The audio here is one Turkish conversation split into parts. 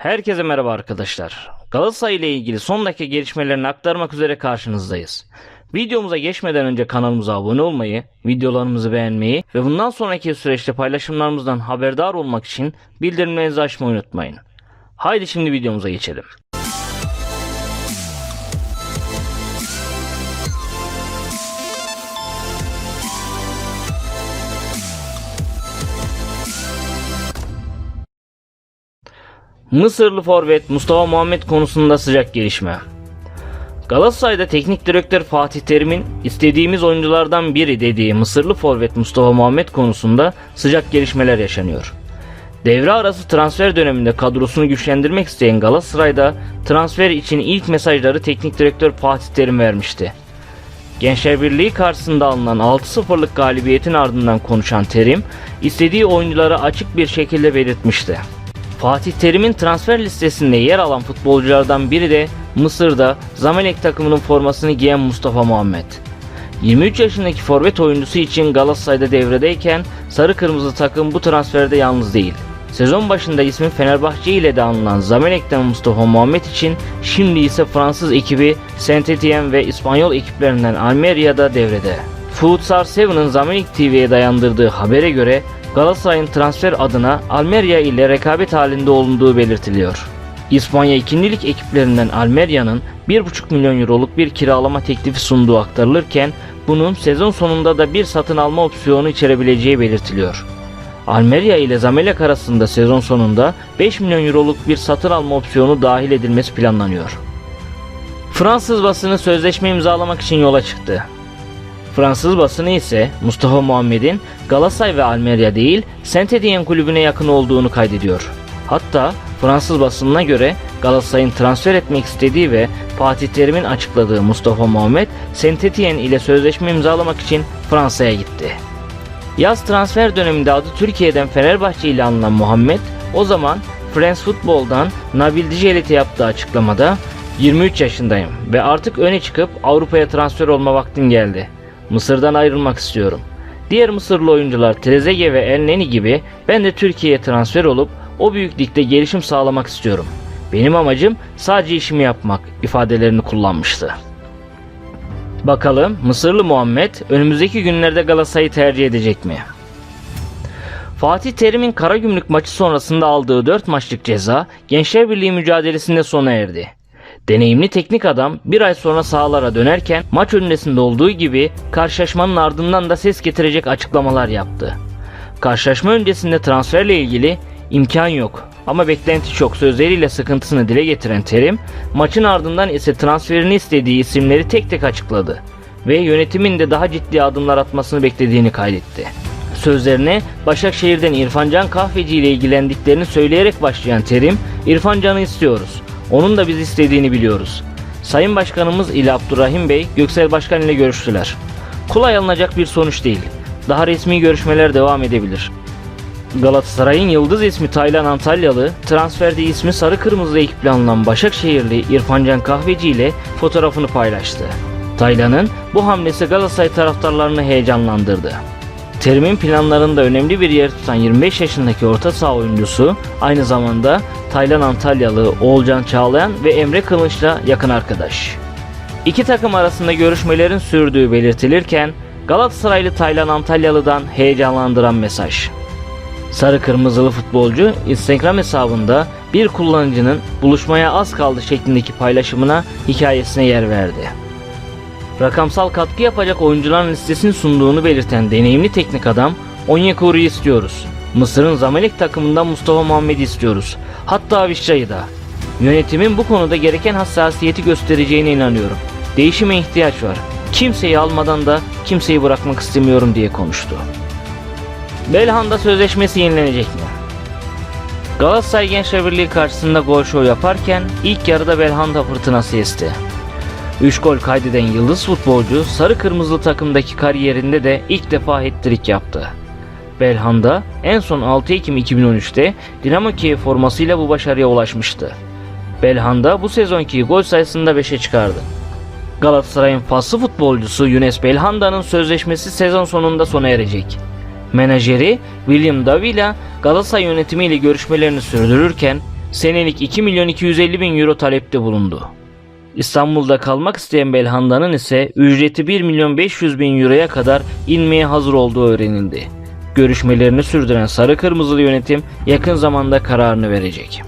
Herkese merhaba arkadaşlar. Galatasaray ile ilgili son dakika gelişmelerini aktarmak üzere karşınızdayız. Videomuza geçmeden önce kanalımıza abone olmayı, videolarımızı beğenmeyi ve bundan sonraki süreçte paylaşımlarımızdan haberdar olmak için bildirimlerinizi açmayı unutmayın. Haydi şimdi videomuza geçelim. Mısırlı forvet Mustafa Muhammed konusunda sıcak gelişme. Galatasaray'da teknik direktör Fatih Terim'in istediğimiz oyunculardan biri dediği Mısırlı forvet Mustafa Muhammed konusunda sıcak gelişmeler yaşanıyor. Devre arası transfer döneminde kadrosunu güçlendirmek isteyen Galatasaray'da transfer için ilk mesajları teknik direktör Fatih Terim vermişti. Gençler Birliği karşısında alınan 6-0'lık galibiyetin ardından konuşan Terim, istediği oyuncuları açık bir şekilde belirtmişti. Fatih Terim'in transfer listesinde yer alan futbolculardan biri de Mısır'da Zamalek takımının formasını giyen Mustafa Muhammed. 23 yaşındaki forvet oyuncusu için Galatasaray'da devredeyken sarı kırmızı takım bu transferde yalnız değil. Sezon başında ismi Fenerbahçe ile de anılan Zamalek'ten Mustafa Muhammed için şimdi ise Fransız ekibi Saint Etienne ve İspanyol ekiplerinden Almeria'da devrede. Futsal 7'ın Zamalek TV'ye dayandırdığı habere göre Galatasaray'ın transfer adına Almeria ile rekabet halinde olunduğu belirtiliyor. İspanya ikincilik ekiplerinden Almeria'nın 1,5 milyon euroluk bir kiralama teklifi sunduğu aktarılırken bunun sezon sonunda da bir satın alma opsiyonu içerebileceği belirtiliyor. Almeria ile Zamalek arasında sezon sonunda 5 milyon euroluk bir satın alma opsiyonu dahil edilmesi planlanıyor. Fransız basını sözleşme imzalamak için yola çıktı. Fransız basını ise Mustafa Muhammed'in Galatasaray ve Almeria değil Saint Etienne kulübüne yakın olduğunu kaydediyor. Hatta Fransız basınına göre Galatasaray'ın transfer etmek istediği ve Fatih Terim'in açıkladığı Mustafa Muhammed Saint Etienne ile sözleşme imzalamak için Fransa'ya gitti. Yaz transfer döneminde adı Türkiye'den Fenerbahçe ile anılan Muhammed o zaman France Football'dan Nabil Dijelit'e yaptığı açıklamada 23 yaşındayım ve artık öne çıkıp Avrupa'ya transfer olma vaktim geldi. Mısır'dan ayrılmak istiyorum. Diğer Mısırlı oyuncular Trezeguet ve El Neni gibi ben de Türkiye'ye transfer olup o büyük ligde gelişim sağlamak istiyorum. Benim amacım sadece işimi yapmak ifadelerini kullanmıştı. Bakalım Mısırlı Muhammed önümüzdeki günlerde Galatasaray'ı tercih edecek mi? Fatih Terim'in Karagümrük maçı sonrasında aldığı 4 maçlık ceza Gençler Birliği mücadelesinde sona erdi. Deneyimli teknik adam bir ay sonra sahalara dönerken maç öncesinde olduğu gibi karşılaşmanın ardından da ses getirecek açıklamalar yaptı. Karşılaşma öncesinde transferle ilgili imkan yok ama beklenti çok sözleriyle sıkıntısını dile getiren Terim maçın ardından ise transferini istediği isimleri tek tek açıkladı ve yönetimin de daha ciddi adımlar atmasını beklediğini kaydetti. Sözlerine Başakşehir'den İrfan Can Kahveci ile ilgilendiklerini söyleyerek başlayan Terim, İrfan Can'ı istiyoruz. Onun da biz istediğini biliyoruz. Sayın Başkanımız ile Abdurrahim Bey, Göksel Başkan ile görüştüler. Kolay alınacak bir sonuç değil. Daha resmi görüşmeler devam edebilir. Galatasaray'ın yıldız ismi Taylan Antalyalı, transferde ismi sarı kırmızı ekiple anılan Başakşehirli İrfan Can Kahveci ile fotoğrafını paylaştı. Taylan'ın bu hamlesi Galatasaray taraftarlarını heyecanlandırdı. Terim'in planlarında önemli bir yer tutan 25 yaşındaki orta saha oyuncusu aynı zamanda Taylan Antalyalı, Oğulcan Çağlayan ve Emre Kılıç'la yakın arkadaş. İki takım arasında görüşmelerin sürdüğü belirtilirken Galatasaraylı Taylan Antalyalı'dan heyecanlandıran mesaj. Sarı kırmızılı futbolcu Instagram hesabında bir kullanıcının buluşmaya az kaldı şeklindeki paylaşımına hikayesine yer verdi. Rakamsal katkı yapacak oyuncuların listesini sunduğunu belirten deneyimli teknik adam Onyekuru'yu istiyoruz. Mısır'ın Zamalek takımından Mustafa Muhammed'i istiyoruz. Hatta Vişça'yı da. Yönetimin bu konuda gereken hassasiyeti göstereceğine inanıyorum. Değişime ihtiyaç var. Kimseyi almadan da kimseyi bırakmak istemiyorum diye konuştu. Belhanda sözleşmesi yenilenecek mi? Galatasaray Gençler Birliği karşısında gol show yaparken ilk yarıda Belhanda fırtınası esti. 3 gol kaydeden yıldız futbolcu sarı kırmızılı takımdaki kariyerinde de ilk defa hat-trick yaptı. Belhanda en son 6 Ekim 2013'te Dinamo Kiev formasıyla bu başarıya ulaşmıştı. Belhanda bu sezonki gol sayısında 5'e çıkardı. Galatasaray'ın faslı futbolcusu Younes Belhanda'nın sözleşmesi sezon sonunda sona erecek. Menajeri William Davila Galatasaray yönetimiyle görüşmelerini sürdürürken senelik 2 milyon 250 bin euro talepte bulundu. İstanbul'da kalmak isteyen Belhanda'nın ise ücreti 1 milyon 500 bin euroya kadar inmeye hazır olduğu öğrenildi. Görüşmelerini sürdüren Sarı Kırmızılı yönetim yakın zamanda kararını verecek.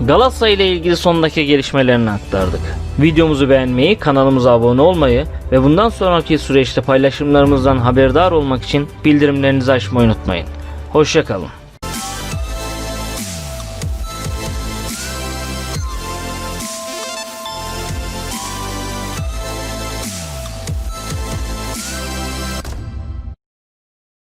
Galatasaray ile ilgili son dakika gelişmelerini aktardık. Videomuzu beğenmeyi, kanalımıza abone olmayı ve bundan sonraki süreçte paylaşımlarımızdan haberdar olmak için bildirimlerinizi açmayı unutmayın. Hoşçakalın.